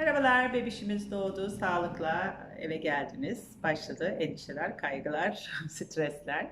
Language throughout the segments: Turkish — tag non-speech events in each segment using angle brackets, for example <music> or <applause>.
Merhabalar, bebişimiz doğdu, sağlıkla eve geldiniz. Başladı endişeler, kaygılar, <laughs> stresler.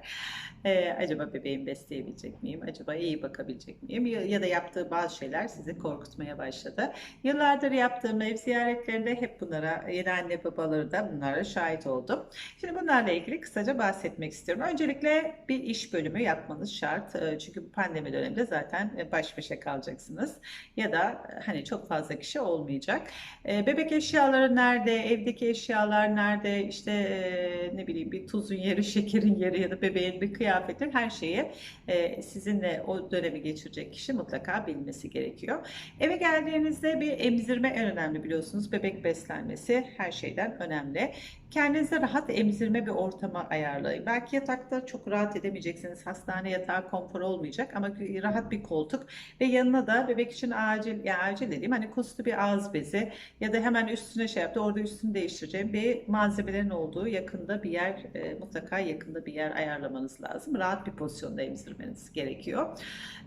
Ee, acaba bebeğimi besleyebilecek miyim? Acaba iyi bakabilecek miyim? Ya da yaptığı bazı şeyler sizi korkutmaya başladı. Yıllardır yaptığım ev ziyaretlerinde hep bunlara, yeni anne babaları da bunlara şahit oldum. Şimdi bunlarla ilgili kısaca bahsetmek istiyorum. Öncelikle bir iş bölümü yapmanız şart. Ee, Çünkü bu pandemi döneminde zaten baş başa kalacaksınız. Ya da hani çok fazla kişi olmayacak. E, Bebek eşyaları nerede? Evdeki eşyalar nerede? İşte e, ne bileyim bir tuzun yeri, <laughs> şekerin yeri ya da bebeğin bir kıyafetin her şeyi e, sizinle o dönemi geçirecek kişi mutlaka bilmesi gerekiyor. Eve geldiğinizde bir emzirme en önemli biliyorsunuz. Bebek beslenmesi her şeyden önemli. Kendinize rahat emzirme bir ortama ayarlayın. Belki yatakta çok rahat edemeyeceksiniz. Hastane yatağı konfor olmayacak ama rahat bir koltuk ve yanına da bebek için acil, yani acil dediğim hani kuslu bir ağız bezi ya da hemen üstüne şey yaptı orada üstünü değiştireceğim bir malzemelerin olduğu yakında bir yer e, mutlaka yakında bir yer ayarlamanız lazım. Rahat bir pozisyonda emzirmeniz gerekiyor.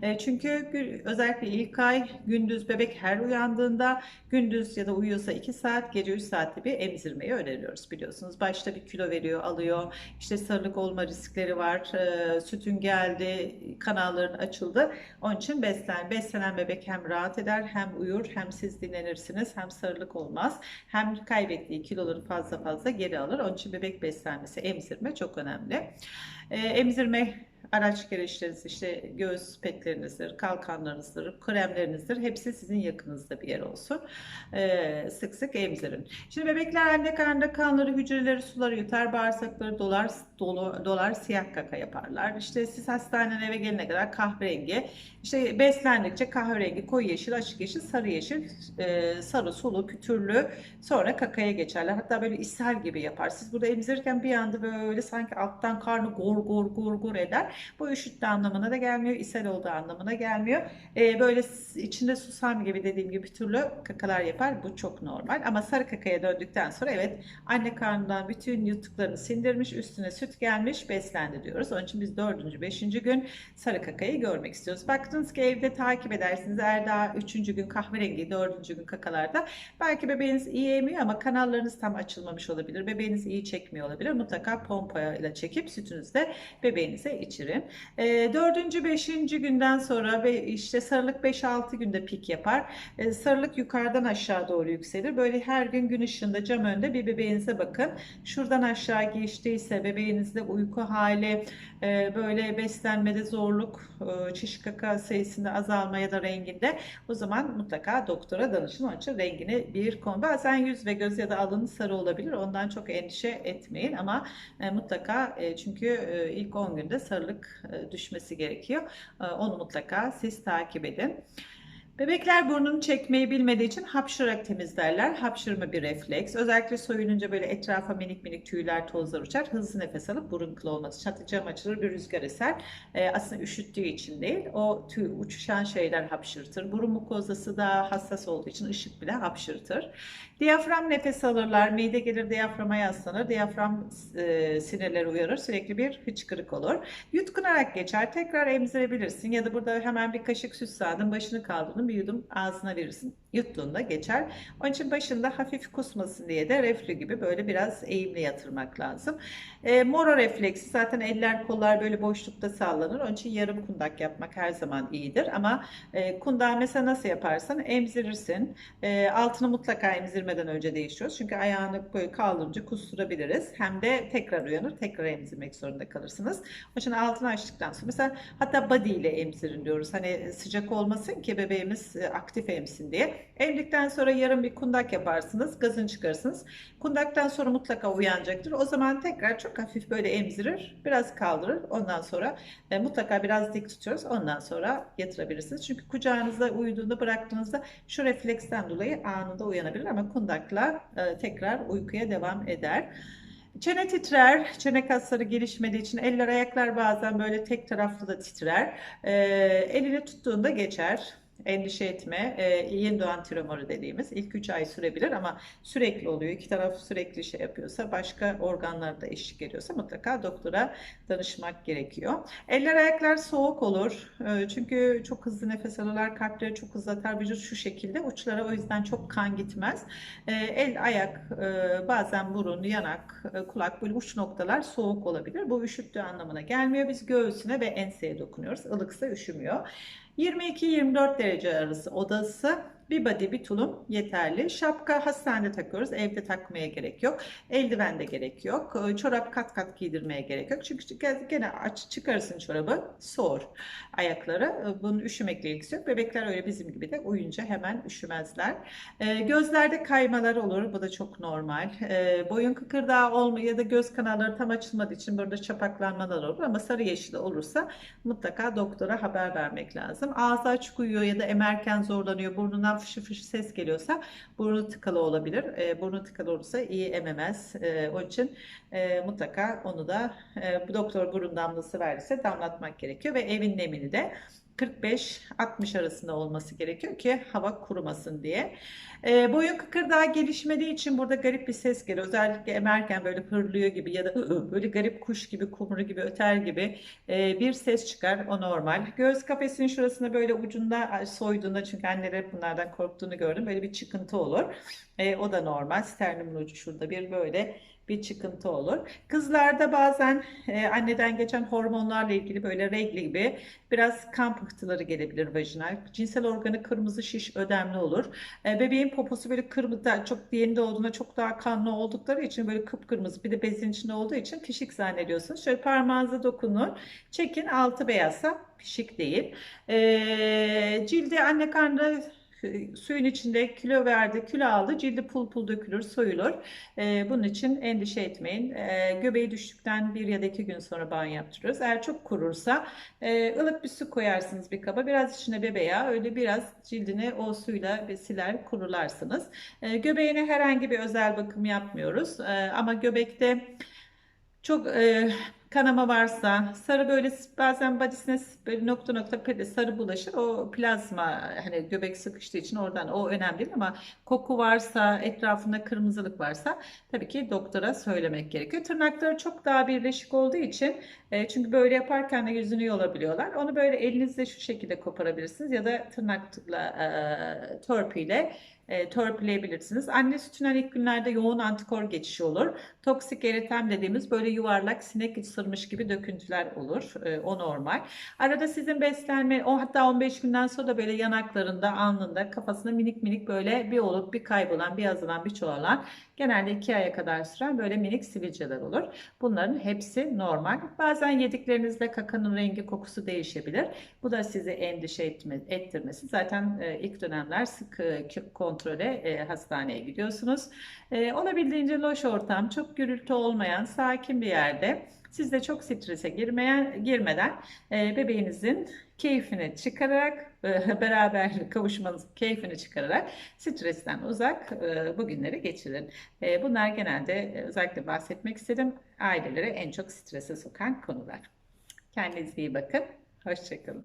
E, çünkü özellikle ilk ay gündüz bebek her uyandığında gündüz ya da uyuyorsa 2 saat gece 3 saatte bir emzirmeyi öneriyoruz biliyorsunuz. Başta bir kilo veriyor alıyor işte sarılık olma riskleri var e, sütün geldi kanalların açıldı. Onun için beslen, beslenen bebek hem rahat eder hem uyur hem siz dinlenirsiniz hem sarılık olmaz hem kaybettiği kiloları fazla fazla geri alır. Onun için bebek beslenmesi emzirme çok önemli. Ee, emzirme araç gereçleriniz işte göğüs petlerinizdir, kalkanlarınızdır, kremlerinizdir. Hepsi sizin yakınızda bir yer olsun. Ee, sık sık emzirin. Şimdi bebekler anne karnında kanları, hücreleri, suları yutar, bağırsakları dolar, dolar, siyah kaka yaparlar. İşte siz hastaneden eve gelene kadar kahverengi, işte beslendikçe kahverengi, koyu yeşil, açık yeşil, sarı yeşil, e, sarı, sulu, pütürlü sonra kakaya geçerler. Hatta böyle ishal gibi yapar. Siz burada emzirirken bir anda böyle sanki alttan karnı gor gor gor gor eder. Bu üşüttü anlamına da gelmiyor, ishal olduğu anlamına gelmiyor. E, böyle içinde susam gibi dediğim gibi pütürlü kakalar yapar. Bu çok normal. Ama sarı kakaya döndükten sonra evet anne karnından bütün yuttuklarını sindirmiş, üstüne süt gelmiş, beslendi diyoruz. Onun için biz dördüncü, beşinci gün sarı kakayı görmek istiyoruz. Baktınız ki evde takip edersiniz. Eğer daha üçüncü gün kahverengi, dördüncü gün kakalarda belki bebeğiniz iyi emiyor ama kanallarınız tam açılmamış olabilir. Bebeğiniz iyi çekmiyor olabilir. Mutlaka pompayla çekip sütünüzü de bebeğinize içirin. E, dördüncü, beşinci günden sonra ve işte sarılık 5-6 günde pik yapar. E, sarılık yukarıdan aşağı doğru yükselir. Böyle her gün gün ışığında cam önünde bir bebeğinize bakın. Şuradan aşağı geçtiyse bebeğinizde uyku hali, e, böyle beslenmede zorluk, e, çiş kaka sayısında azalma ya da renginde o zaman mutlaka doktora danışın. Onun için rengini bir konu. Bazen yüz ve göz ya da alın sarı olabilir. Ondan çok endişe etmeyin ama e, mutlaka çünkü ilk 10 günde sarılık düşmesi gerekiyor. Onu mutlaka siz takip edin. Bebekler burnunu çekmeyi bilmediği için hapşırarak temizlerler. Hapşırma bir refleks. Özellikle soyununca böyle etrafa minik minik tüyler, tozlar uçar. Hızlı nefes alıp burun kılı olması. Çatı cam açılır, bir rüzgar eser. Ee, aslında üşüttüğü için değil. O tüy, uçuşan şeyler hapşırtır. Burun mukozası da hassas olduğu için ışık bile hapşırtır. Diyafram nefes alırlar. Mide gelir diyaframa yaslanır. Diyafram e, sinirleri uyarır. Sürekli bir hıçkırık olur. Yutkunarak geçer. Tekrar emzirebilirsin. Ya da burada hemen bir kaşık süt sağdın. Başını kaldırdın. Bir yudum ağzına verirsin. Yuttuğunda geçer. Onun için başında hafif kusmasın diye de reflü gibi böyle biraz eğimli yatırmak lazım. E, moro refleksi zaten eller kollar böyle boşlukta sallanır. Onun için yarım kundak yapmak her zaman iyidir. Ama e, kundağı mesela nasıl yaparsan emzirirsin. E, altını mutlaka emzirmeden önce değiştiriyoruz. Çünkü ayağını böyle kaldırınca kusturabiliriz. Hem de tekrar uyanır, tekrar emzirmek zorunda kalırsınız. Onun için altını açtıktan sonra mesela hatta body ile emzirin diyoruz. Hani sıcak olmasın ki bebeğimiz e, aktif emsin diye. Emdikten sonra yarım bir kundak yaparsınız. Gazını çıkarırsınız. Kundaktan sonra mutlaka uyanacaktır. O zaman tekrar çok hafif böyle emzirir. Biraz kaldırır. Ondan sonra e, mutlaka biraz dik tutuyoruz. Ondan sonra yatırabilirsiniz. Çünkü kucağınızda uyuduğunda bıraktığınızda şu refleksten dolayı anında uyanabilir ama kundakla e, tekrar uykuya devam eder. Çene titrer, çene kasları gelişmediği için eller ayaklar bazen böyle tek taraflı da titrer. Ee, elini tuttuğunda geçer. Endişe etme. Ee, yeni doğan tümörü dediğimiz ilk 3 ay sürebilir ama sürekli oluyor. İki taraf sürekli şey yapıyorsa, başka organlarda eşlik ediyorsa mutlaka doktora danışmak gerekiyor. Eller ayaklar soğuk olur. Ee, çünkü çok hızlı nefes alırlar, kalpleri çok hızlı atar. Vücut şu şekilde uçlara o yüzden çok kan gitmez. Ee, el, ayak, e, bazen burun, yanak, e, kulak böyle uç noktalar soğuk olabilir. Bu üşüttüğü anlamına gelmiyor. Biz göğsüne ve enseye dokunuyoruz. Ilıksa üşümüyor. 22-24 derece arası odası bir body bir tulum yeterli. Şapka hastanede takıyoruz. Evde takmaya gerek yok. Eldiven de gerek yok. Ee, Çorap kat kat giydirmeye gerek yok. Çünkü gene aç çıkarırsın çorabı soğur ayakları. Ee, Bunun üşümekle ilgisi yok. Bebekler öyle bizim gibi de uyunca hemen üşümezler. Ee, Gözlerde kaymalar olur. Bu da çok normal. Boyun kıkırdağı olmuyor ya da göz kanalları tam açılmadığı için burada çapaklanmalar olur. Ama sarı yeşil olursa mutlaka doktora haber vermek lazım. Ağzı açık uyuyor ya da emerken zorlanıyor. Burnundan fışı fışı ses geliyorsa burnu tıkalı olabilir. E, burnu tıkalı olursa iyi ememez. E, onun için e, mutlaka onu da e, bu doktor burun damlası verdiyse damlatmak gerekiyor ve evin nemini de 45-60 arasında olması gerekiyor ki hava kurumasın diye. E, boyun kıkırdağı gelişmediği için burada garip bir ses geliyor. Özellikle emerken böyle hırlıyor gibi ya da böyle garip kuş gibi, kumru gibi, öter gibi e, bir ses çıkar. O normal. Göz kafesinin şurasında böyle ucunda soyduğunda çünkü anneler bunlardan korktuğunu gördüm. Böyle bir çıkıntı olur. E, o da normal. Sternumun ucu şurada bir böyle bir çıkıntı olur. Kızlarda bazen e, anneden geçen hormonlarla ilgili böyle regli gibi biraz kan pıhtıları gelebilir vajinal. Cinsel organı kırmızı şiş ödemli olur. E, bebeğin poposu böyle kırmızı çok yeni doğduğunda çok daha kanlı oldukları için böyle kıpkırmızı bir de bezin içinde olduğu için pişik zannediyorsunuz. Şöyle parmağınıza dokunun. Çekin altı beyazsa pişik değil. E, cildi anne karnında suyun içinde kilo verdi, kilo aldı, cildi pul pul dökülür, soyulur. E, bunun için endişe etmeyin. E, göbeği düştükten bir ya da iki gün sonra banyo yaptırıyoruz. Eğer çok kurursa e, ılık bir su koyarsınız bir kaba. Biraz içine bebe yağı, öyle biraz cildini o suyla bir siler kurularsınız. E, göbeğine herhangi bir özel bakım yapmıyoruz. E, ama göbekte çok e, kanama varsa, sarı böyle bazen badisine böyle nokta nokta sarı bulaşır. O plazma hani göbek sıkıştığı için oradan o önemli değil ama koku varsa, etrafında kırmızılık varsa tabii ki doktora söylemek gerekiyor. Tırnakları çok daha birleşik olduğu için e, çünkü böyle yaparken de yüzünü yolabiliyorlar. Onu böyle elinizle şu şekilde koparabilirsiniz ya da tırnakla e, törpüyle e, törpüleyebilirsiniz. Anne sütünden ilk günlerde yoğun antikor geçişi olur. Toksik eritem dediğimiz böyle yuvarlak sinek ısırmış gibi döküntüler olur. E, o normal. Arada sizin beslenme o hatta 15 günden sonra da böyle yanaklarında, alnında, kafasında minik minik böyle bir olup bir kaybolan, bir azalan, bir çoğalan genelde 2 aya kadar süren böyle minik sivilceler olur. Bunların hepsi normal. Bazen yediklerinizle kakanın rengi, kokusu değişebilir. Bu da sizi endişe etme, ettirmesi. Zaten e, ilk dönemler sık e, kontrole e, hastaneye gidiyorsunuz. E, olabildiğince loş ortam, çok gürültü olmayan, sakin bir yerde siz de çok strese girmeyen, girmeden e, bebeğinizin keyfini çıkararak e, <laughs> beraber kavuşmanız keyfini çıkararak stresten uzak e, bu geçirin. E, bunlar genelde e, özellikle bahsetmek istedim aileleri en çok strese sokan konular. Kendinize iyi bakın. Hoşçakalın.